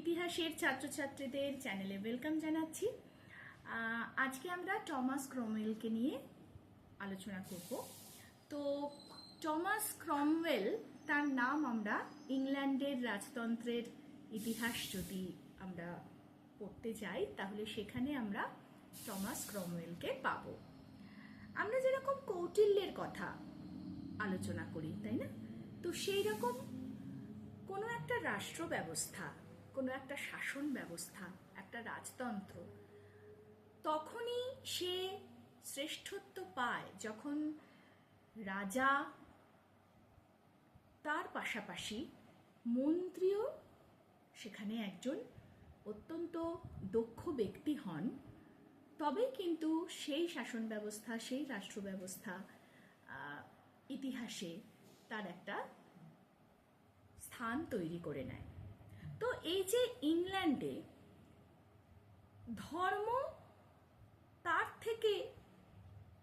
ইতিহাসের ছাত্রছাত্রীদের চ্যানেলে ওয়েলকাম জানাচ্ছি। আজকে আমরা টমাস ক্রমওয়েলকে নিয়ে আলোচনা করব। তো টমাস ক্রমওয়েল, তার নাম আমরা ইংল্যান্ডের রাজতন্ত্রের ইতিহাস যদি আমরা পড়তে যাই, তাহলে সেখানে আমরা টমাস ক্রমওয়েলকে পাবো। আমরা যেরকম কৌটিল্যের কথা আলোচনা করি, তাই না? তো সেই রকম কোনো একটা রাষ্ট্র ব্যবস্থা কোনো একটা শাসন ব্যবস্থা একটা রাজতন্ত্র, তখনই সে শ্রেষ্ঠত্ব পায় যখন রাজা তার পাশাপাশি মন্ত্রীও সেখানে একজন অত্যন্ত দক্ষ ব্যক্তি হন। তবে কিন্তু সেই শাসন ব্যবস্থা সেই রাষ্ট্র ব্যবস্থা ইতিহাসে তার একটা স্থান তৈরি করে নেয়। তো এই যে ইংল্যান্ডে ধর্ম তার থেকে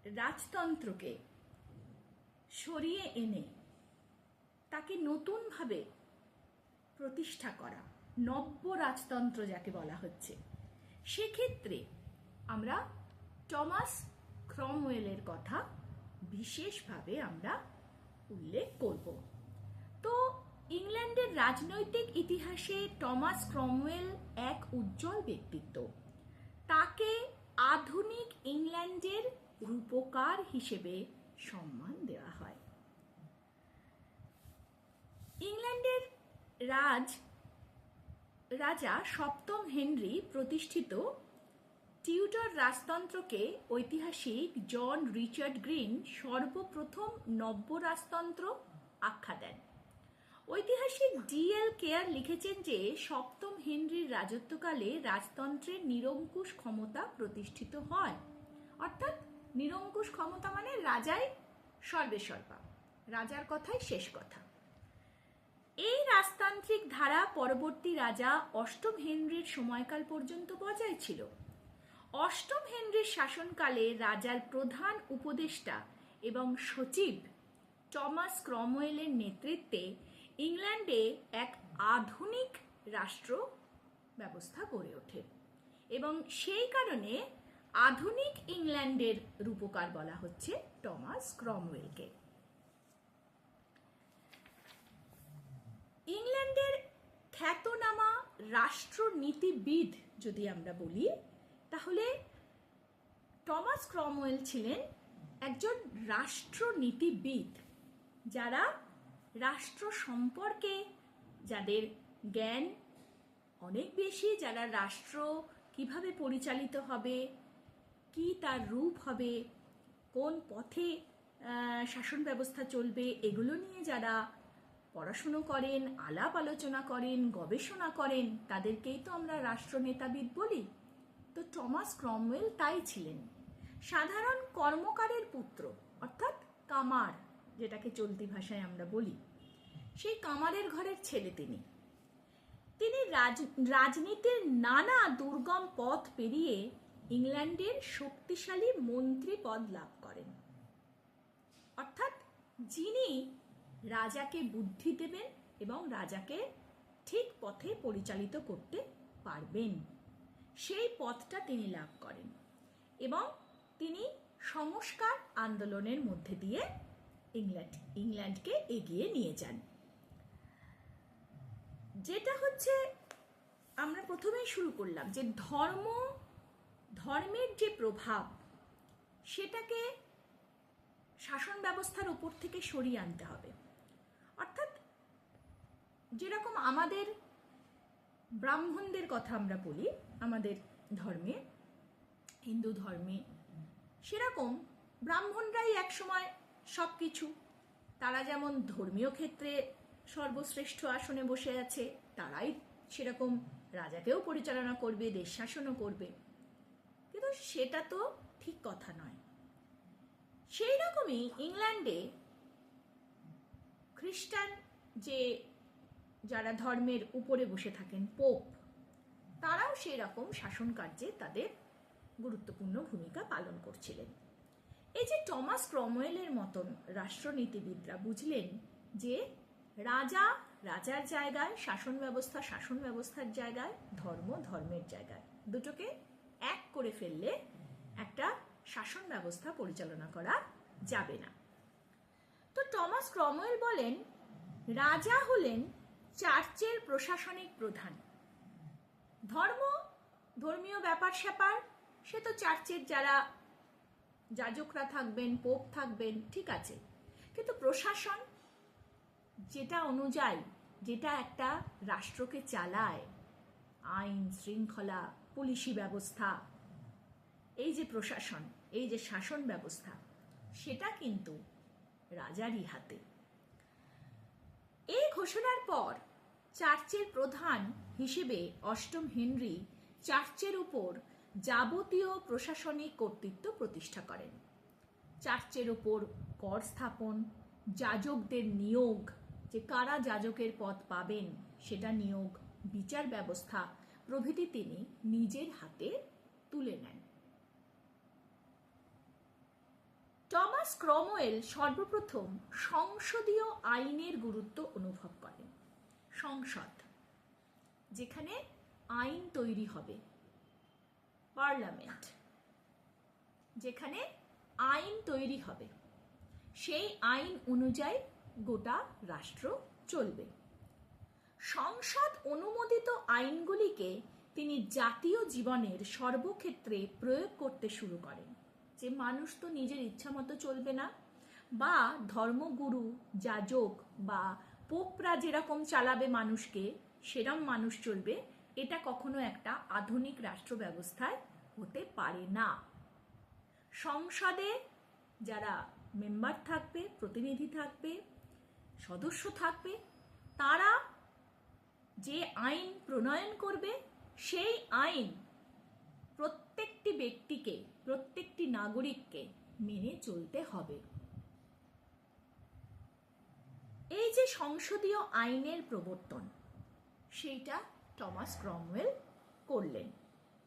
রাজতন্ত্রকে সরিয়ে এনে তাকে নতুনভাবে প্রতিষ্ঠা করা, নব্য রাজতন্ত্র যাকে বলা হচ্ছে। সেক্ষেত্রে আমরা টমাস ক্রমওয়েলের কথা বিশেষভাবে আমরা উল্লেখ করব। তো ইংল্যান্ডের রাজনৈতিক ইতিহাসে টমাস ক্রমওয়েল এক উজ্জ্বল ব্যক্তিত্ব। তাকে আধুনিক ইংল্যান্ডের রূপকার হিসেবে সম্মান দেওয়া হয়। ইংল্যান্ডের রাজ, রাজা সপ্তম হেনরি প্রতিষ্ঠিত টিউটর রাজতন্ত্রকে ঐতিহাসিক জন রিচার্ড গ্রিন সর্বপ্রথম নব্য রাজতন্ত্র আখ্যা দেন। ঐতিহাসিক ডিএল কেয়ার লিখেছেন যে, সপ্তম হেনরির রাজত্বকালে রাজতন্ত্রের নিরঙ্কুশ ক্ষমতা প্রতিষ্ঠিত হয়। অর্থাৎ নিরঙ্কুশ ক্ষমতা মানে রাজাই সর্বেসর্বা। রাজার কথাই শেষ কথা। এই রাজতান্ত্রিক ধারা পরবর্তী রাজা অষ্টম হেনরির সময়কাল পর্যন্ত বজায় ছিল। অষ্টম হেনরির শাসনকালে রাজার প্রধান উপদেষ্টা এবং সচিব টমাস ক্রমওয়েলের নেতৃত্বে ইংল্যান্ডে এক আধুনিক রাষ্ট্র ব্যবস্থা গড়ে ওঠে এবং সেই কারণে আধুনিক ইংল্যান্ডের রূপকার বলা হচ্ছে টমাস ক্রমওয়েলকে। ইংল্যান্ডের খ্যাতনামা রাষ্ট্রনীতিবিদ যদি আমরা বলি, তাহলে টমাস ক্রমওয়েল ছিলেন একজন রাষ্ট্রনীতিবিদ যারা রাষ্ট্র সম্পর্কে। যাদের জ্ঞান অনেক বেশি, যারা রাষ্ট্র কীভাবে পরিচালিত হবে, কি তার রূপ হবে, কোন পথে শাসন ব্যবস্থা চলবে, এগুলো নিয়ে যারা পড়াশুনো করেন, আলাপ আলোচনা করেন, গবেষণা করেন, তাদেরকেই তো আমরা রাষ্ট্রনেতাবিদ বলি। তো টমাস ক্রমওয়েল তাই ছিলেন। সাধারণ কর্মকারের পুত্র, অর্থাৎ কামার। যেটাকে চলতি ভাষায় আমরা বলি, সেই কামারের ঘরের ছেলে তিনি। তিনি রাজ- রাজনীতির নানা দুর্গম পথ পেরিয়ে ইংল্যান্ডের শক্তিশালী মন্ত্রী পদ লাভ করেন। অর্থাৎ যিনি রাজাকে বুদ্ধি দেবেন এবং রাজাকে ঠিক পথে পরিচালিত করতে পারবেন, সেই পথটা তিনি লাভ করেন এবং তিনি সংস্কার আন্দোলনের মধ্যে দিয়ে ইংল্যান্ড, ইংল্যান্ডকে এগিয়ে নিয়ে যান। যেটা হচ্ছে, আমরা প্রথমেই শুরু করলাম যে ধর্ম, ধর্মের যে প্রভাব, সেটাকে শাসন ব্যবস্থার উপর থেকে সরিয়ে আনতে হবে। অর্থাৎ যেরকম আমাদের ব্রাহ্মণদের কথা আমরা বলি, আমাদের ধর্মে, হিন্দু ধর্মে, সেরকম ব্রাহ্মণরাই একসময় সব কিছু তারা যেমন ধর্মীয় ক্ষেত্রে সর্বশ্রেষ্ঠ আসনে বসে আছে, তারাই সেরকম রাজাকেও পরিচালনা করবে দেশ শাসনও করবে। কিন্তু সেটা তো ঠিক কথা নয়। সেই রকমই ইংল্যান্ডে খ্রিস্টান যে যারা ধর্মের উপরে বসে থাকেন, পোপ, তারাও সেই রকম শাসন কার্যে তাদের গুরুত্বপূর্ণ ভূমিকা পালন করছিলেন। এই যে টমাস ক্রমওয়েলের মতন রাষ্ট্রনীতিবিদরা বুঝলেন যে রাজা, রাজার জায়গায় শাসন ব্যবস্থা, শাসন ব্যবস্থার জায়গায়, ধর্ম, ধর্মের জায়গায়। দুটোকে এক করে ফেললে একটা শাসন ব্যবস্থা পরিচালনা করা যাবে না। তো টমাস ক্রমওয়েল বলেন, রাজা হলেন চার্চের প্রশাসনিক প্রধান। ধর্ম, ধর্মীয় ব্যাপার স্যাপার সে তো চার্চের যারা যাজকরা থাকবেন, পোপ থাকবেন, ঠিক আছে। কিন্তু প্রশাসন যেটা অনুযায়ী, যেটা একটা রাষ্ট্রকে চালায়, আইন, শৃঙ্খলা, পুলিশি ব্যবস্থা, এই যে প্রশাসন, এই যে শাসন ব্যবস্থা, সেটা কিন্তু রাজারই হাতে। এই ঘোষণার পর চার্চের প্রধান হিসেবে অষ্টম হেনরি চার্চের উপর যাবতীয় প্রশাসনিক কর্তৃত্ব প্রতিষ্ঠা করেন। চার্চের উপর কর স্থাপন, যাজকদের নিয়োগ, যে কারা যাজকের পদ পাবেন, সেটা নিয়োগ, বিচার ব্যবস্থা প্রভৃতি তিনি নিজের হাতে তুলে নেন। টমাস ক্রমওয়েল সর্বপ্রথম সংসদীয় আইনের গুরুত্ব অনুভব করেন। সংসদ, যেখানে আইন তৈরি হবে। পার্লামেন্ট, যেখানে আইন তৈরি হবে। সেই আইন অনুযায়ী গোটা রাষ্ট্র চলবে। সংসদ অনুমোদিত আইনগুলিকে তিনি জাতীয় জীবনের সর্বক্ষেত্রে প্রয়োগ করতে শুরু করেন। যে মানুষ তো নিজের ইচ্ছা মতো চলবে না, বা ধর্মগুরু, যাজক বা পোপরা যেরকম চালাবে মানুষকে, সেরম মানুষ চলবে এটা কখনো একটা আধুনিক রাষ্ট্র ব্যবস্থায় হতে পারে না। সংসদে যারা মেম্বার থাকবে, প্রতিনিধি থাকবে, সদস্য থাকবে, তারা যে আইন প্রণয়ন করবে, সেই আইন প্রত্যেকটি ব্যক্তিকে, প্রত্যেকটি নাগরিককে মেনে চলতে হবে। এই যে সংসদীয় আইনের প্রবর্তন, সেইটা টমাস ক্রমওয়েল করলেন।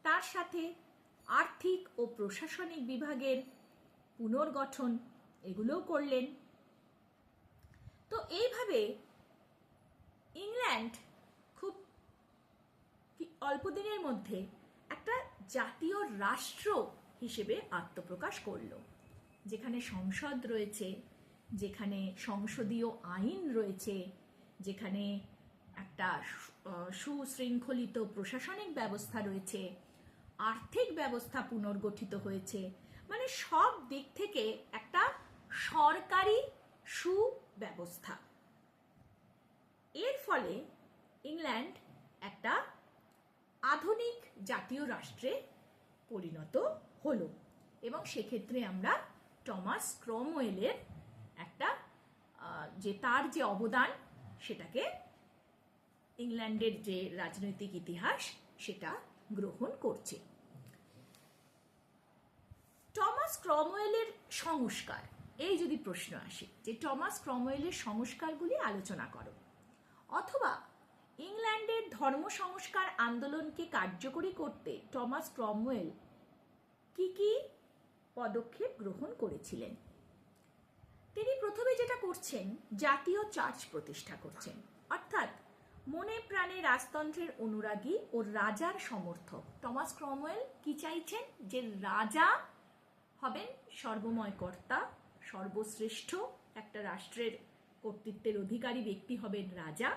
তার সাথে আর্থিক ও প্রশাসনিক বিভাগের পুনর্গঠন এগুলোও করলেন। তো এইভাবে ইংল্যান্ড খুব অল্প দিনের মধ্যে একটা জাতীয় রাষ্ট্র হিসেবে আত্মপ্রকাশ করল, যেখানে সংসদ রয়েছে, যেখানে সংসদীয় আইন রয়েছে, যেখানে একটা সুশৃঙ্খলিত প্রশাসনিক ব্যবস্থা রয়েছে, আর্থিক ব্যবস্থা পুনর্গঠিত হয়েছে মানে সব দিক থেকে একটা সরকারি সুব্যবস্থা। এর ফলে ইংল্যান্ড একটা আধুনিক জাতীয় রাষ্ট্রে পরিণত হলো এবং সেক্ষেত্রে আমরা টমাস ক্রমওয়েলের একটা যে তার যে অবদান সেটাকে ইংল্যান্ডের যে রাজনৈতিক ইতিহাস, সেটা গ্রহণ করছে। টমাস ক্রমওয়েলের সংস্কার। এই যদি প্রশ্ন আসে, যে টমাস ক্রমওয়েলের সংস্কারগুলি আলোচনা করো, অথবা ইংল্যান্ডের ধর্ম সংস্কার আন্দোলনকে কার্যকরী করতে টমাস ক্রমওয়েল কি কি পদক্ষেপ গ্রহণ করেছিলেন? তিনি প্রথমে যেটা করছেন, জাতীয় চার্চ প্রতিষ্ঠা করছেন। অর্থাৎ মনে প্রাণে রাজতন্ত্রের অনুরাগী ও রাজার সমর্থক। টমাস ক্রমওয়েল কি চাইছেন? যে রাজা হবেন সর্বময় কর্তা, সর্বশ্রেষ্ঠ, একটা রাষ্ট্রের কর্তৃত্বের অধিকারী ব্যক্তি হবেন রাজা,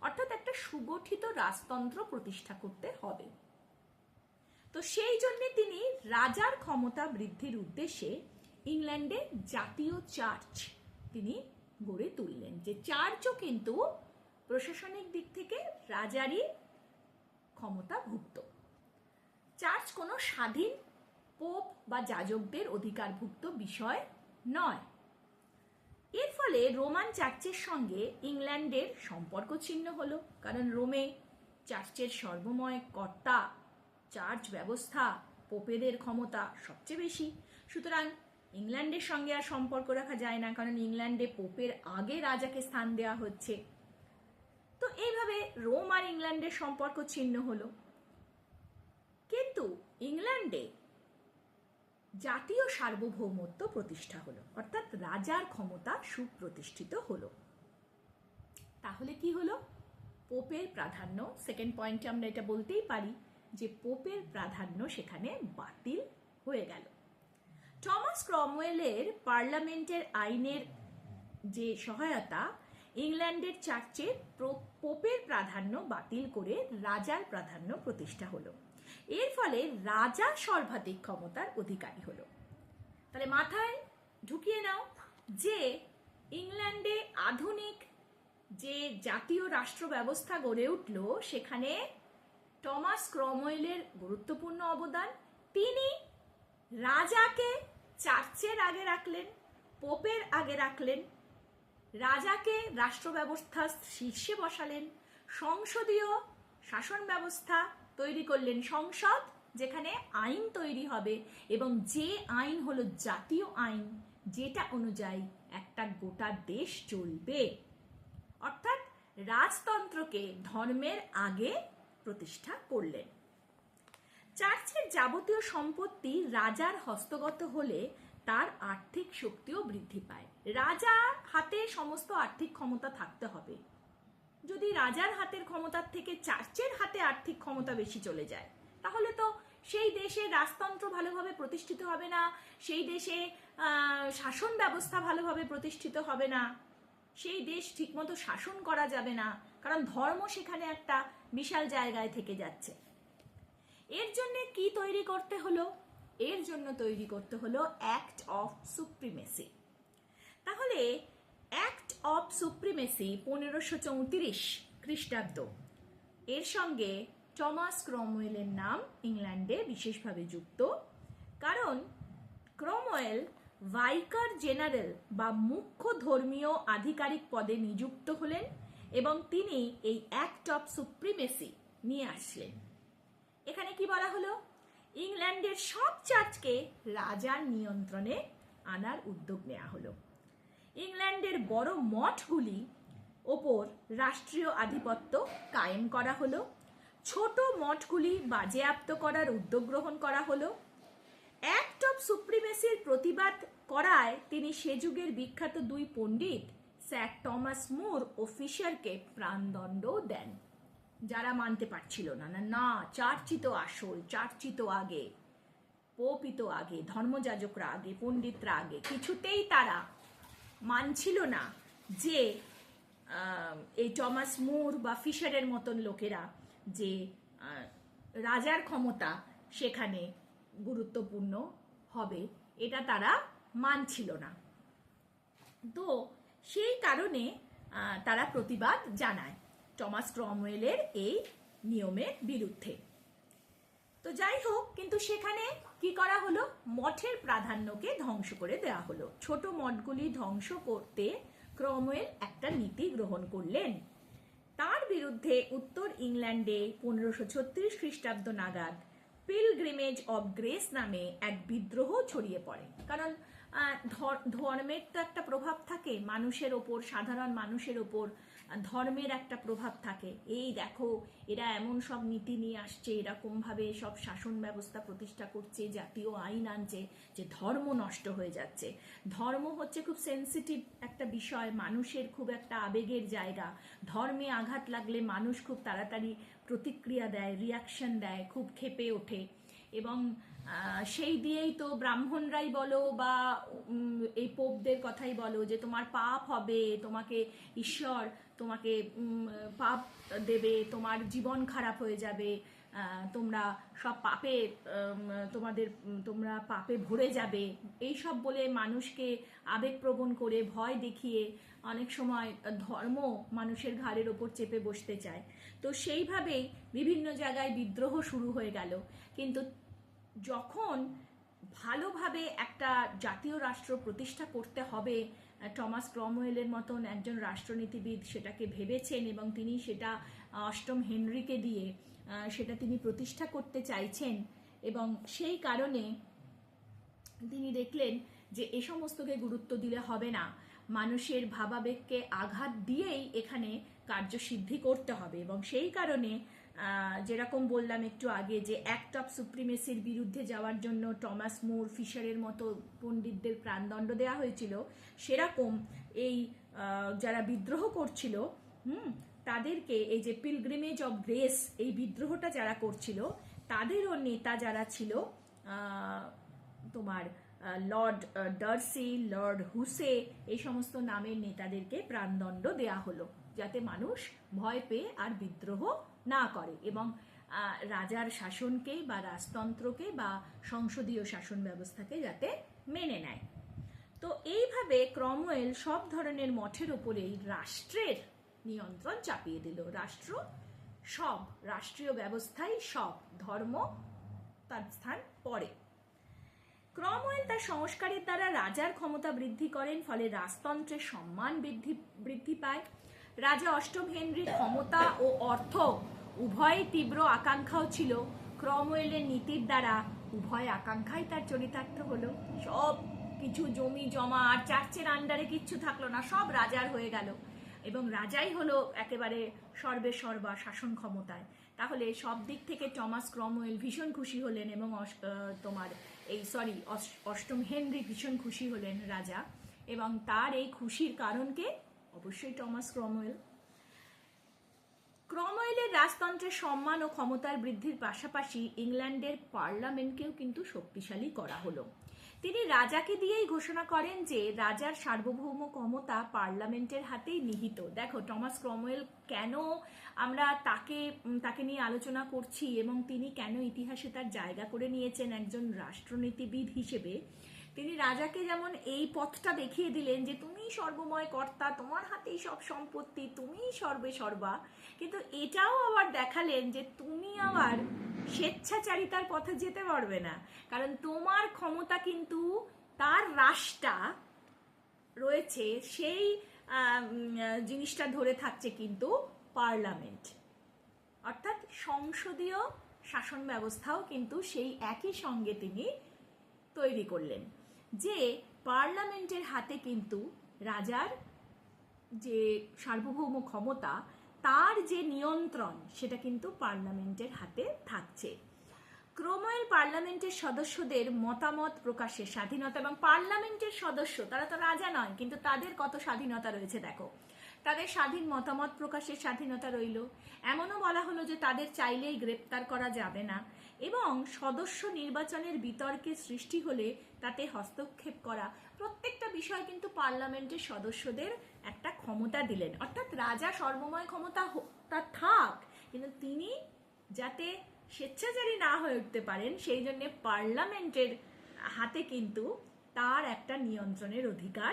অর্থাৎ একটা সুগঠিত রাজতন্ত্র প্রতিষ্ঠা করতে হবে। তো সেই জন্য তিনি রাজার ক্ষমতা বৃদ্ধির উদ্দেশ্যে ইংল্যান্ডে জাতীয় চার্চ তিনি গড়ে তুললেন। যে চার্চও কিন্তু প্রশাসনিক দিক থেকে রাজারই ক্ষমতা ভুক্ত চার্চ কোনো স্বাধীন পোপ বা যাজকদের অধিকারভুক্ত বিষয় নয়। এর ফলে রোমান চার্চের সঙ্গে ইংল্যান্ডের সম্পর্ক ছিন্ন হলো, কারণ রোমে চার্চের সর্বময় কর্তা, চার্চ ব্যবস্থা, পোপেদের ক্ষমতা সবচেয়ে বেশি। সুতরাং ইংল্যান্ডের সঙ্গে আর সম্পর্ক রাখা যায় না, কারণ ইংল্যান্ডে পোপের আগে রাজাকে স্থান দেওয়া হচ্ছে। তো এইভাবে রোম আর ইংল্যান্ডের সম্পর্ক ছিন্ন হলো। কিন্তু ইংল্যান্ডে জাতীয় সার্বভৌমত্ব প্রতিষ্ঠা হলো, অর্থাৎ রাজার ক্ষমতা সুপ্রতিষ্ঠিত হলো। তাহলে কি হলো? পোপের প্রাধান্য সেকেন্ড পয়েন্টে আমরা এটা বলতেই পারি যে পোপের প্রাধান্য সেখানে বাতিল হয়ে গেল। টমাস ক্রমওয়েলের পার্লামেন্টের আইনের যে সহায়তা ইংল্যান্ডের চার্চে প্র- পোপের প্রাধান্য বাতিল করে রাজার প্রাধান্য প্রতিষ্ঠা হলো। এর ফলে রাজা সর্বাধিক ক্ষমতার অধিকারী হলো। তাহলে মাথায় ঢুকিয়ে নাও যে ইংল্যান্ডে আধুনিক যে জাতীয় রাষ্ট্র ব্যবস্থা গড়ে উঠল, সেখানে টমাস ক্রমওয়েলের গুরুত্বপূর্ণ অবদান। তিনি রাজাকে চার্চের আগে রাখলেন, পোপের আগে রাখলেন রাজাকে রাষ্ট্র ব্যবস্থার শীর্ষে বসালেন, সংসদীয় শাসন ব্যবস্থা তৈরি করলেন সংসদ, যেখানে আইন তৈরি হবে এবং যে আইন হলো জাতীয় আইন, যেটা অনুযায়ী একটা গোটা দেশ চলবে। অর্থাৎ রাজতন্ত্রকে ধর্মের আগে প্রতিষ্ঠা করলেন। চার্চের যাবতীয় সম্পত্তি রাজার হস্তগত হলে তার আর্থিক শক্তিও বৃদ্ধি পায়। রাজার হাতে সমস্ত আর্থিক ক্ষমতা থাকতে হবে। যদি রাজার হাতের ক্ষমতার থেকে চার্চের হাতে আর্থিক ক্ষমতা বেশি চলে যায়, তাহলে তো সেই দেশে রাজতন্ত্র ভালোভাবে প্রতিষ্ঠিত হবে না, সেই দেশে শাসন ব্যবস্থা ভালোভাবে প্রতিষ্ঠিত হবে না, সেই দেশ ঠিকমতো শাসন করা যাবে না, কারণ ধর্ম সেখানে একটা বিশাল জায়গায় থেকে যাচ্ছে। এর জন্য কি তৈরি করতে হলো? এর জন্য তৈরি করতে হলো অ্যাক্ট অফ সুপ্রিমেসি তাহলে অ্যাক্ট অফ সুপ্রিমেসি পনেরোশো চৌত্রিশ খ্রিস্টাব্দ। এর সঙ্গে টমাস ক্রমওয়েলের নাম ইংল্যান্ডে বিশেষভাবে যুক্ত। কারণ ক্রমওয়েল ভাইকার জেনারেল বা মুখ্য ধর্মীয় আধিকারিক পদে নিযুক্ত হলেন এবং তিনি এই অ্যাক্ট অফ সুপ্রিমেসি নিয়ে আসলেন। এখানে কি বলা হলো? ইংল্যান্ডের সব চার্চকে রাজার নিয়ন্ত্রণে আনার উদ্যোগ নেওয়া হলো। ইংল্যান্ডের বড় মঠগুলি ওপর রাষ্ট্রীয় আধিপত্য কায়েম করা হলো। ছোট মঠগুলি বাজেয়াপ্ত করার উদ্যোগ গ্রহণ করা হলো। অ্যাক্ট অফ সুপ্রিমেসির প্রতিবাদ করায় তিনি সে যুগের বিখ্যাত দুই পণ্ডিত, স্যার টমাস মুর ও ফিশারকে প্রাণদণ্ডও দেন। যারা মানতে পারছিল না। না না চার্চই তো আসল, চার্চিত আগে পোপই তো আগে, ধর্মযাজকরা আগে, পণ্ডিতরা আগে, কিছুতেই তারা মানছিল না যে এই টমাস মুর বা ফিশারের মতন লোকেরা যে রাজার ক্ষমতা সেখানে গুরুত্বপূর্ণ হবে, এটা তারা মানছিল না। তো সেই কারণে তারা প্রতিবাদ জানায়। টমাস ক্রমওয়েলের এই নিয়মের বিরুদ্ধে। তো যাই হোক, কিন্তু সেখানে কি করা হলো? মঠের প্রাধান্যকে ধ্বংস করে দেওয়া হলো। ছোট মঠগুলি ধ্বংস করতে ক্রমওয়েল একটা নীতি গ্রহণ করলেন। তার বিরুদ্ধে উত্তর ইংল্যান্ডে পনেরোশো ছত্রিশ খ্রিস্টাব্দ নাগাদ পিলগ্রিমেজ অব গ্রেস নামে এক বিদ্রোহ ছড়িয়ে পড়ে। কারণ ধর্মের তো একটা প্রভাব থাকে, মানুষের ওপর, সাধারণ মানুষের ওপর ধর্মের একটা প্রভাব থাকে। এই দেখো, এরা এমন সব নীতি নিয়ে আসছে, এরকমভাবে সব শাসন ব্যবস্থা প্রতিষ্ঠা করছে, জাতীয় আইন আনছে, যে ধর্ম নষ্ট হয়ে যাচ্ছে। ধর্ম হচ্ছে খুব সেন্সিটিভ একটা বিষয়, মানুষের খুব একটা আবেগের জায়গা। ধর্মে আঘাত লাগলে মানুষ খুব তাড়াতাড়ি প্রতিক্রিয়া দেয় রিয়াকশন দেয়, খুব ক্ষেপে ওঠে। এবং সেই দিয়েই তো ব্রাহ্মণরাই বলো বা এই পোপদের কথাই বলো যে তোমার পাপ হবে, তোমাকে ঈশ্বর তোমাকে পাপ দেবে, তোমার জীবন খারাপ হয়ে যাবে তোমরা সব পাপে তোমাদের তোমরা পাপে ভরে যাবে। এই সব বলে মানুষকে আবেগপ্রবণ করে, ভয় দেখিয়ে অনেক সময় ধর্ম মানুষের ঘাড়ের ওপর চেপে বসতে চায়। তো সেইভাবেই বিভিন্ন জায়গায় বিদ্রোহ শুরু হয়ে গেল। কিন্তু যখন ভালোভাবে একটা জাতীয় রাষ্ট্র প্রতিষ্ঠা করতে হবে টমাস ক্রমওয়েলের মতন একজন রাষ্ট্রনীতিবিদ সেটাকে ভেবেছেন এবং তিনি সেটা অষ্টম হেনরিকে দিয়ে সেটা তিনি প্রতিষ্ঠা করতে চাইছেন এবং সেই কারণে তিনি দেখলেন যে এ সমস্তকে গুরুত্ব দিলে হবে না। মানুষের ভাবাবেগকে আঘাত দিয়েই এখানে কার্যসিদ্ধি করতে হবে এবং সেই কারণে যেরকম বললাম একটু আগে যে অ্যাক্ট অফ সুপ্রিমেসির বিরুদ্ধে যাওয়ার জন্য টমাস মোর ফিশারের মতো পণ্ডিতদের প্রাণদণ্ড দেওয়া হয়েছিল, সেরকম এই যারা বিদ্রোহ করছিল, হুম, তাদেরকে এই যে পিলগ্রিমেজ অফ গ্রেস এই বিদ্রোহটা যারা করছিল, তাদেরও নেতা যারা ছিল তোমার লর্ড ডার্সি লর্ড হুসে এই সমস্ত নামের নেতাদেরকে প্রাণদণ্ড দেয়া হলো, যাতে মানুষ ভয় পেয়ে আর বিদ্রোহ না করে এবং রাজার শাসনকে বা রাজতন্ত্রকে বা সংসদীয় শাসন ব্যবস্থাকে যাতে মেনে নেয়। তো এইভাবে ক্রমওয়েল সব ধরনের মঠের উপরেই রাষ্ট্রের নিয়ন্ত্রণ চাপিয়ে দিল। রাষ্ট্র সব, রাষ্ট্রীয় ব্যবস্থাই সব, ধর্ম তার স্থান পরে ক্রমওয়েল তার সংস্কারের দ্বারা রাজার ক্ষমতা বৃদ্ধি করেন, ফলে রাজতন্ত্রের সম্মান বৃদ্ধি বৃদ্ধি পায়। রাজা অষ্টম হেনরির ক্ষমতা ও অর্থ উভয় তীব্র আকাঙ্ক্ষাও ছিল। ক্রমওয়েলের নীতির দ্বারা উভয় আকাঙ্ক্ষাই তার চরিতার্থ হলো। সব কিছু জমি, জমা আর চার্চের আন্ডারে কিচ্ছু থাকল না, সব রাজার হয়ে গেল। এবং রাজাই হলো একেবারে সর্বে সর্বা শাসন ক্ষমতায়। তাহলে সব দিক থেকে টমাস ক্রমওয়েল ভীষণ খুশি হলেন এবং তোমার এই সরি অষ্টম হেনরি ভীষণ খুশি হলেন রাজা। এবং তার এই খুশির কারণকে অবশ্যই টমাস ক্রমওয়েল ক্রমওয়েলের রাজতন্ত্রের সম্মান ও ক্ষমতার বৃদ্ধির পাশাপাশি ইংল্যান্ডের পার্লামেন্টকেও কিন্তু শক্তিশালী করা হলো। তিনি রাজাকে দিয়েই ঘোষণা করেন যে রাজার সার্বভৌম ক্ষমতা পার্লামেন্টের হাতেই নিহিত। দেখো, টমাস ক্রমওয়েল কেন আমরা তাকে তাকে নিয়ে আলোচনা করছি এবং তিনি কেন ইতিহাসে তার জায়গা করে নিয়েছেন একজন রাষ্ট্রনীতিবিদ হিসেবে? তিনি রাজাকে যেমন এই পথটা দেখিয়ে দিলেন যে তুমি সর্বময় কর্তা, তোমার হাতেই সব সম্পত্তি, তুমিই সর্বে সর্বা। কিন্তু এটাও আবার দেখালেন যে তুমি আবার স্বেচ্ছাচারিতার পথে যেতে পারবে না। কারণ তোমার ক্ষমতা কিন্তু তার রাশটা রয়েছে, সেই জিনিসটা ধরে থাকছে কিন্তু পার্লামেন্ট। অর্থাৎ সংসদীয় শাসন ব্যবস্থাও কিন্তু সেই একই সঙ্গে তিনি তৈরি করলেন। যে পার্লামেন্টের হাতে কিন্তু রাজার যে সার্বভৌম ক্ষমতা তার যে নিয়ন্ত্রণ, সেটা কিন্তু পার্লামেন্টের হাতে থাকছে। ক্রমওয়েল পার্লামেন্টের সদস্যদের মতামত প্রকাশের স্বাধীনতা এবং পার্লামেন্টের সদস্য, তারা তো রাজা নয়, কিন্তু তাদের কত স্বাধীনতা রয়েছে দেখো। তাদের স্বাধীন মতামত প্রকাশের স্বাধীনতা রইল। এমনও বলা হলো যে তাদের চাইলেই গ্রেপ্তার করা যাবে না এবং সদস্য নির্বাচনের বিতর্কে সৃষ্টি হলে তাতে হস্তক্ষেপ করা। প্রত্যেকটা বিষয় কিন্তু পার্লামেন্টের সদস্যদের একটা ক্ষমতা দিলেন। অর্থাৎ রাজা সর্বময় ক্ষমতা তা থাক, কিন্তু তিনি যাতে স্বেচ্ছাচারী না হয়ে উঠতে পারেন, সেই জন্য পার্লামেন্টের হাতে কিন্তু তার একটা নিয়ন্ত্রণের অধিকার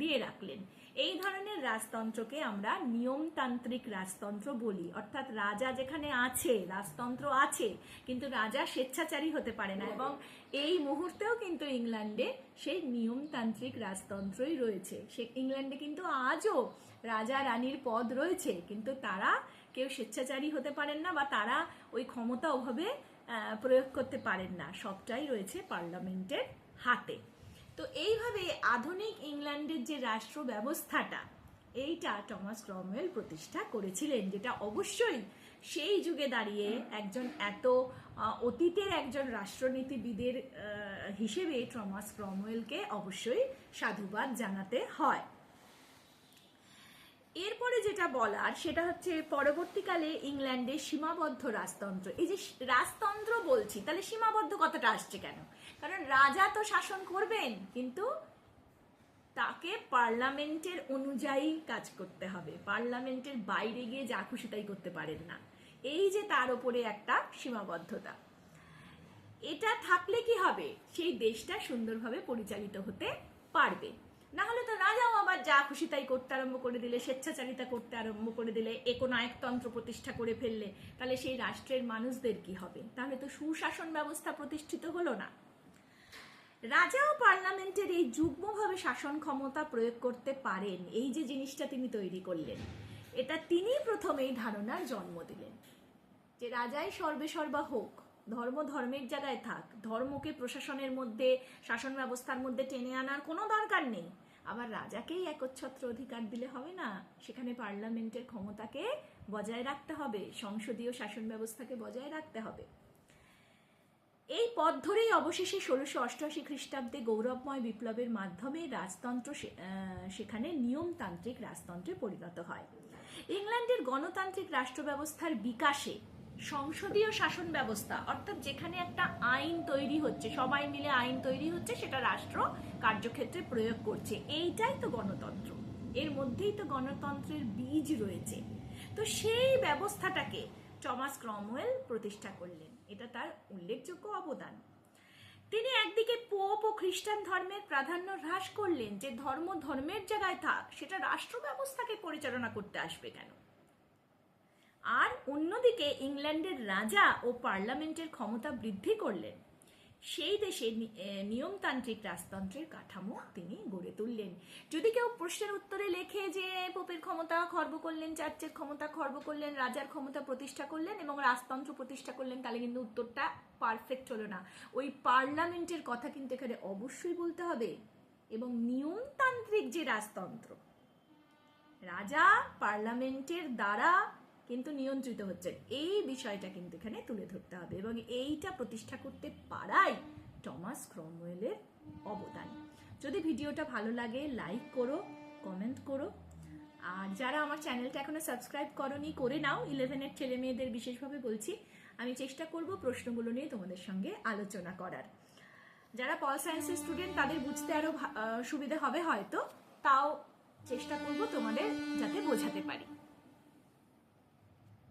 দিয়ে রাখলেন। এই ধরনের রাজতন্ত্রকে আমরা নিয়মতান্ত্রিক রাজতন্ত্র বলি। অর্থাৎ রাজা যেখানে আছে রাজতন্ত্র আছে কিন্তু রাজা স্বেচ্ছাচারী হতে পারে না এবং এই মুহূর্তেও কিন্তু ইংল্যান্ডে সেই নিয়মতান্ত্রিক রাজতন্ত্রই রয়েছে। সে ইংল্যান্ডে কিন্তু আজও রাজা রানীর পদ রয়েছে কিন্তু তারা কেউ স্বেচ্ছাচারী হতে পারেন না বা তারা ওই ক্ষমতা আহ, প্রয়োগ করতে পারেন না। সবটাই রয়েছে পার্লামেন্টের হাতে। তো এইভাবে আধুনিক ইংল্যান্ডের যে রাষ্ট্র ব্যবস্থাটা এইটা টমাস ক্রমওয়েল প্রতিষ্ঠা করেছিলেন, যেটা অবশ্যই সেই যুগে দাঁড়িয়ে একজন এত অতীতের একজন রাষ্ট্রনীতিবিদের হিসেবে টমাস ক্রমওয়েলকে অবশ্যই সাধুবাদ জানাতে হয়। এরপরে যেটা বলার, সেটা হচ্ছে পরবর্তীকালে ইংল্যান্ডে সীমাবদ্ধ রাজতন্ত্র। এই যে রাজতন্ত্র বলছি, তাহলে সীমাবদ্ধ কথাটা আসছে কেন? কারণ রাজা তো শাসন করবেন, কিন্তু তাকে পার্লামেন্টের অনুযায়ী কাজ করতে হবে। পার্লামেন্টের বাইরে গিয়ে যা খুশি তাই করতে পারেন না। এই যে তার উপরে একটা সীমাবদ্ধতা। এটা থাকলে কি হবে? সেই দেশটা সুন্দরভাবে পরিচালিত হতে পারবে। না হলে তো রাজাও আবার যা খুশি তাই করতে আরম্ভ করে দিলে, স্বেচ্ছাচারিতা করতে আরম্ভ করে দিলে, একনায়কতন্ত্র প্রতিষ্ঠা করে ফেললে, তাহলে সেই রাষ্ট্রের মানুষদের কি হবে? তাহলে তো সুশাসন ব্যবস্থা প্রতিষ্ঠিত হলো না। রাজাও পার্লামেন্টের এই যুগ্মভাবে শাসন ক্ষমতা প্রয়োগ করতে পারেন, এই যে জিনিসটা তিনি তৈরি করলেন, এটা তিনি প্রথম এই ধারণার জন্ম দিলেন। যে রাজাই সর্বে সর্বা হোক ধর্ম ধর্মের জায়গায় থাক। ধর্মকে প্রশাসনের মধ্যে, শাসন ব্যবস্থার মধ্যে টেনে আনার কোনো দরকার নেই। আবার রাজাকেই একচ্ছত্র অধিকার দিলে হবে না। সেখানে পার্লামেন্টের ক্ষমতাকে বজায় রাখতে হবে, সংসদীয় শাসন ব্যবস্থাকে বজায় রাখতে হবে। এই পথ ধরেই অবশেষে ষোলোশো অষ্টআশি খ্রিস্টাব্দে গৌরবময় বিপ্লবের মাধ্যমে রাজতন্ত্র সেখানে নিয়মতান্ত্রিক রাজতন্ত্রে পরিণত হয়। ইংল্যান্ডের গণতান্ত্রিক রাষ্ট্র ব্যবস্থার বিকাশে সংসদীয় শাসন ব্যবস্থা, অর্থাৎ যেখানে একটা আইন তৈরি হচ্ছে, সবাই মিলে আইন তৈরি হচ্ছে, সেটা রাষ্ট্র কার্যক্ষেত্রে প্রয়োগ করছে। এইটাই তো গণতন্ত্র। এর মধ্যেই তো গণতন্ত্রের বীজ রয়েছে। তো সেই ব্যবস্থাটাকে টমাস ক্রমওয়েল প্রতিষ্ঠা করলেন। এটা তার উল্লেখযোগ্য অবদান। তিনি একদিকে পোপ ও খ্রিস্টান ধর্মের প্রাধান্য হ্রাস করলেন, যে ধর্ম ধর্মের জায়গায় থাক, সেটা রাষ্ট্র ব্যবস্থাকে পরিচালনা করতে আসবে কেন? আর অন্যদিকে ইংল্যান্ডের রাজা ও পার্লামেন্টের ক্ষমতা বৃদ্ধি করলেন। সেই দেশে নিয়মতান্ত্রিক রাজতন্ত্রের কাঠামো তিনি গড়ে তুললেন। যদি কেউ প্রশ্নের উত্তরে লেখে যে পোপের ক্ষমতা খর্ব করলেন, চার্চের ক্ষমতা খর্ব করলেন, রাজার ক্ষমতা প্রতিষ্ঠা করলেন এবং রাজতন্ত্র প্রতিষ্ঠা করলেন, তাহলে কিন্তু উত্তরটা পারফেক্ট হলো না। ওই পার্লামেন্টের কথা কিন্তু এখানে অবশ্যই বলতে হবে। এবং নিয়মতান্ত্রিক যে রাজতন্ত্র, রাজা পার্লামেন্টের দ্বারা কিন্তু নিয়ন্ত্রিত হচ্ছেন এই বিষয়টা কিন্তু এখানে তুলে ধরতে হবে এবং এইটা প্রতিষ্ঠা করতে পারাই টমাস ক্রমওয়েলের অবদান। যদি ভিডিওটা ভালো লাগে, লাইক করো, কমেন্ট করো। আর যারা আমার চ্যানেলটা এখনও সাবস্ক্রাইব করনি, করে নাও। ইলেভেনের ছেলে মেয়েদের বিশেষভাবে বলছি, আমি চেষ্টা করব প্রশ্নগুলো নিয়ে তোমাদের সঙ্গে আলোচনা করার। যারা পল সায়েন্সের স্টুডেন্ট, তাদের বুঝতে আরও সুবিধা হবে হয়তো। তাও চেষ্টা করব তোমাদের যাতে বোঝাতে পারি।